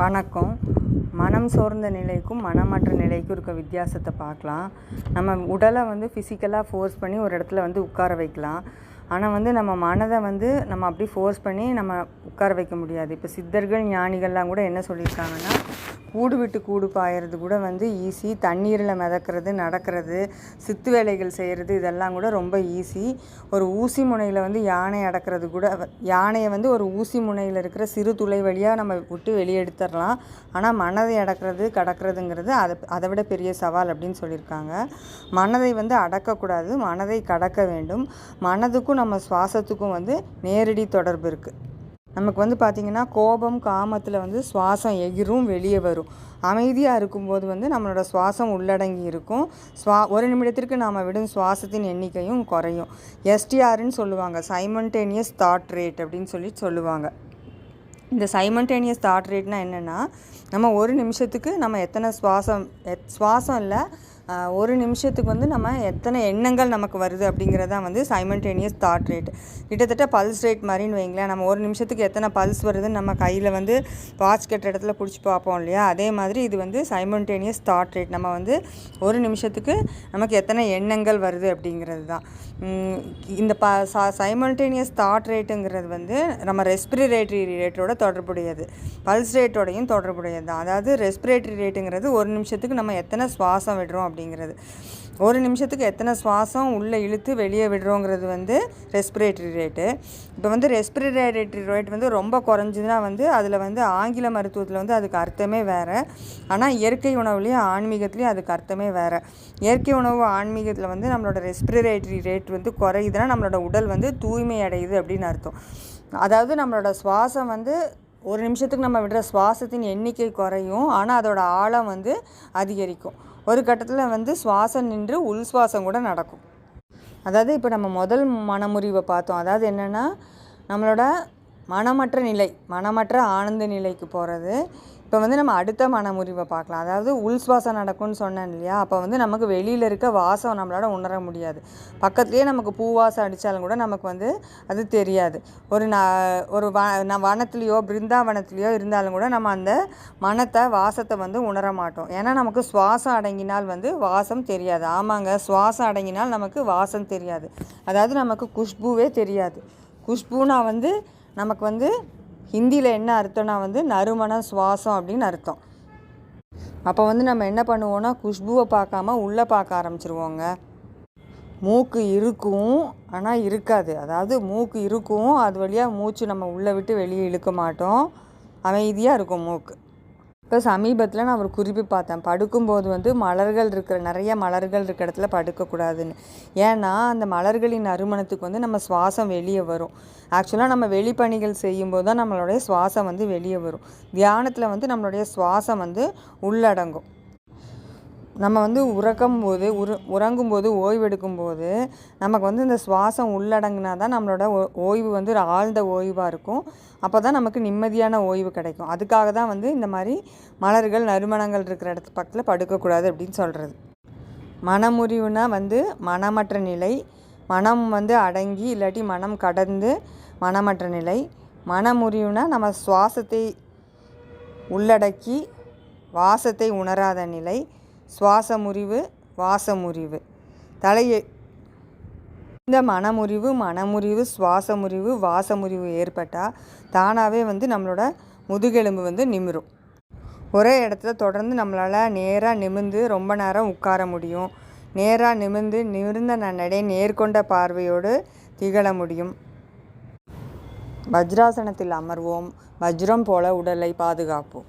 வணக்கம். மனம் சோர்ந்த நிலைக்கும் மனமற்ற நிலைக்கும் இருக்க வித்தியாசத்தை பார்க்கலாம். நம்ம உடலை வந்து ஃபிசிக்கலாக ஃபோர்ஸ் பண்ணி ஒரு இடத்துல வந்து உட்கார வைக்கலாம். ஆனால் வந்து நம்ம மனதை வந்து நம்ம அப்படி ஃபோர்ஸ் பண்ணி நம்ம உட்கார வைக்க முடியாது. இப்போ சித்தர்கள் ஞானிகள்லாம் கூட என்ன சொல்லியிருக்காங்கன்னா கூடு விட்டு கூடு பாயறது கூட வந்து ஈஸி தண்ணீரில் மிதக்கிறது நடக்கிறது சித்து வேலைகள் செய்கிறது இதெல்லாம் கூட ரொம்ப ஈஸி ஒரு ஊசி முனையில் வந்து யானை அடக்கிறது கூட யானையை வந்து ஒரு ஊசி முனையில் இருக்கிற சிறு துளை வழியாக நம்ம விட்டு வெளியே எடுத்துடலாம். ஆனால் மனதை அடக்கிறது கடக்கிறதுங்கிறது அதை அதை விட பெரிய சவால் அப்படின்னு சொல்லியிருக்காங்க. மனதை வந்து அடக்கக்கூடாது. மனதை கடக்க வேண்டும். மனதுக்கும் நம்ம சுவாசத்துக்கும் வந்து நேரடி தொடர்பு இருக்குது நமக்கு வந்து பார்த்திங்கன்னா கோபம் காமத்தில் வந்து சுவாசம் எகிரும் வெளியே வரும். அமைதியாக இருக்கும்போது வந்து நம்மளோட சுவாசம் உள்ளடங்கி இருக்கும். சுவா ஒரு நிமிடத்திற்கு நாம் விடும் சுவாசத்தின் எண்ணிக்கையும் குறையும். எஸ்டிஆர்னு சொல்லுவாங்க. சைமன்டேனியஸ் தாட் ரேட் அப்படின்னு சொல்லி சொல்லுவாங்க. இந்த சைமன்டேனியஸ் தாட் ரேட்னா என்னென்னா நம்ம ஒரு நிமிஷத்துக்கு நம்ம எத்தனை சுவாசம் எத் சுவாசம் இல்லை ஒரு நிமிஷத்துக்கு வந்து நம்ம எத்தனை எண்ணங்கள் நமக்கு வருது அப்படிங்கிறதான் வந்து சைமன்டேனியஸ் தாட் ரேட் கிட்டத்தட்ட பல்ஸ் ரேட் மாதிரின்னு வைங்களேன் நம்ம ஒரு நிமிஷத்துக்கு எத்தனை பல்ஸ் வருதுன்னு நம்ம கையில் வந்து வாட்ச் கட்டுற இடத்துல பிடிச்சி பார்ப்போம் இல்லையா? அதே மாதிரி இது வந்து சைமன்டேனியஸ் தாட் ரேட் நம்ம வந்து ஒரு நிமிஷத்துக்கு நமக்கு எத்தனை எண்ணங்கள் வருது அப்படிங்கிறது தான் இந்த ப சைமல்டேனியஸ் தாட் ரேட்டுங்கிறது வந்து நம்ம ரெஸ்பிரேட்டரி ரேட்டோட தொடர்புடையது. பல்ஸ் ரேட்டோடையும் தொடர்புடையது தான் அதாவது ரெஸ்பிரேட்டரி ரேட்டுங்கிறது ஒரு நிமிஷத்துக்கு நம்ம எத்தனை சுவாசம் விடுறோம் அப்படிங்கிறது. ஒரு நிமிஷத்துக்கு எத்தனை சுவாசம் உள்ளே இழுத்து வெளியே விடுறோங்கிறது வந்து ரெஸ்பிரேட்டரி ரேட்டு இப்போ வந்து ரெஸ்பிரேட்டரி ரேட் வந்து ரொம்ப குறைஞ்சதுன்னா வந்து அதில் வந்து ஆங்கில மருத்துவத்தில் வந்து அதுக்கு அர்த்தமே வேறு. ஆனால் இயற்கை உணவுலேயும் ஆன்மீகத்துலேயும் அதுக்கு அர்த்தமே வேறு. இயற்கை உணவு ஆன்மீகத்தில் வந்து நம்மளோட ரெஸ்பிரேட்டரி ரேட் வந்து குறையுதுன்னா நம்மளோட உடல் வந்து தூய்மை அடையுது அப்படின்னு அர்த்தம். அதாவது நம்மளோட சுவாசம் வந்து ஒரு நிமிஷத்துக்கு நம்ம விடுற சுவாசத்தின் எண்ணிக்கை குறையும். ஆனால் அதோட ஆழம் வந்து அதிகரிக்கும். ஒரு கட்டத்தில் வந்து சுவாசம் நின்று உள் சுவாசம் கூட நடக்கும். அதாவது இப்போ நம்ம முதல் மனமுறிவை பார்த்தோம். அதாவது என்னென்னா நம்மளோட மனமற்ற நிலை மனமற்ற ஆனந்த நிலைக்கு போகிறது இப்போ வந்து நம்ம அடுத்த மனமுறிவை பார்க்கலாம். அதாவது உள் சுவாசம் நடக்கும்னு சொன்னேன் இல்லையா? அப்போ வந்து நமக்கு வெளியில் இருக்க வாசம் நம்மளால் உணர முடியாது. பக்கத்துலேயே நமக்கு பூ வாசம் அடித்தாலும் கூட நமக்கு வந்து அது தெரியாது. ஒரு ந ஒரு வ ந வனத்துலேயோ பிருந்தாவனத்துலேயோ இருந்தாலும் கூட நம்ம அந்த மனத்தை வாசத்தை வந்து உணர மாட்டோம். ஏன்னா நமக்கு சுவாசம் அடங்கினால் வந்து வாசம் தெரியாது. ஆமாங்க சுவாசம் அடங்கினால் நமக்கு வாசம் தெரியாது. அதாவது நமக்கு குஷ்புவே தெரியாது. குஷ்புனா வந்து நமக்கு வந்து ஹிந்தியில் என்ன அர்த்தம்னா வந்து நறுமண சுவாசம் அப்படின்னு அர்த்தம். அப்போ வந்து நம்ம என்ன பண்ணுவோம்னா குஷ்புவை பார்க்காம உள்ளே பார்க்க ஆரம்பிச்சிருவோங்க. மூக்கு இருக்கும் ஆனால் இருக்காது. அதாவது மூக்கு இருக்கும் அது வழியாக மூச்சு நம்ம உள்ளே விட்டு வெளியே இழுக்க மாட்டோம். அமைதியாக இருக்கும் மூக்கு. இப்போ சமீபத்தில் நான் ஒரு குறிப்பு பார்த்தேன். படுக்கும்போது வந்து மலர்கள் இருக்கிற நிறைய மலர்கள் இருக்கிற இடத்துல படுக்கக்கூடாதுன்னு. ஏன்னா அந்த மலர்களின் நறுமணத்துக்கு வந்து நம்ம சுவாசம் வெளியே வரும். ஆக்சுவலாக நம்ம வெளிப்பணிகள் செய்யும்போது தான் நம்மளுடைய சுவாசம் வந்து வெளியே வரும். தியானத்தில் வந்து நம்மளுடைய சுவாசம் வந்து உள்ளடங்கும். நம்ம வந்து உறக்கும் போது உரு உறங்கும்போது ஓய்வெடுக்கும்போது நமக்கு வந்து இந்த சுவாசம் உள்ளடங்கினா தான் நம்மளோட ஓய்வு வந்து ஒரு ஆழ்ந்த ஓய்வாக இருக்கும். அப்போ தான் நமக்கு நிம்மதியான ஓய்வு கிடைக்கும். அதுக்காக தான் வந்து இந்த மாதிரி மலர்கள் நறுமணங்கள் இருக்கிற இடத்து பக்கத்தில் படுக்கக்கூடாது அப்படின்னு சொல்கிறது மனமுறிவுனா வந்து மனமற்ற நிலை மனம் வந்து அடங்கி இல்லாட்டி மனம் கடந்து மனமற்ற நிலை. மனமுறிவுனா நம்ம சுவாசத்தை உள்ளடக்கி வாசத்தை உணராத நிலை. சுவாச முறிவு வாச முறிவு தலையை இந்த மனமுறிவு மனமுறிவு சுவாச முறிவு வாச முறிவு ஏற்பட்டால் தானாகவே வந்து நம்மளோட முதுகெலும்பு வந்து நிமிரும். ஒரே இடத்துல தொடர்ந்து நம்மளால் நேராக நிமிர்ந்து ரொம்ப நேரம் உட்கார முடியும். நேராக நிமிர்ந்து நிமிர்ந்த நடை நேர்கொண்ட பார்வையோடு திகழ முடியும். வஜ்ராசனத்தில் அமர்வோம். வஜ்ரம் போல உடலை பாதுகாப்போம்.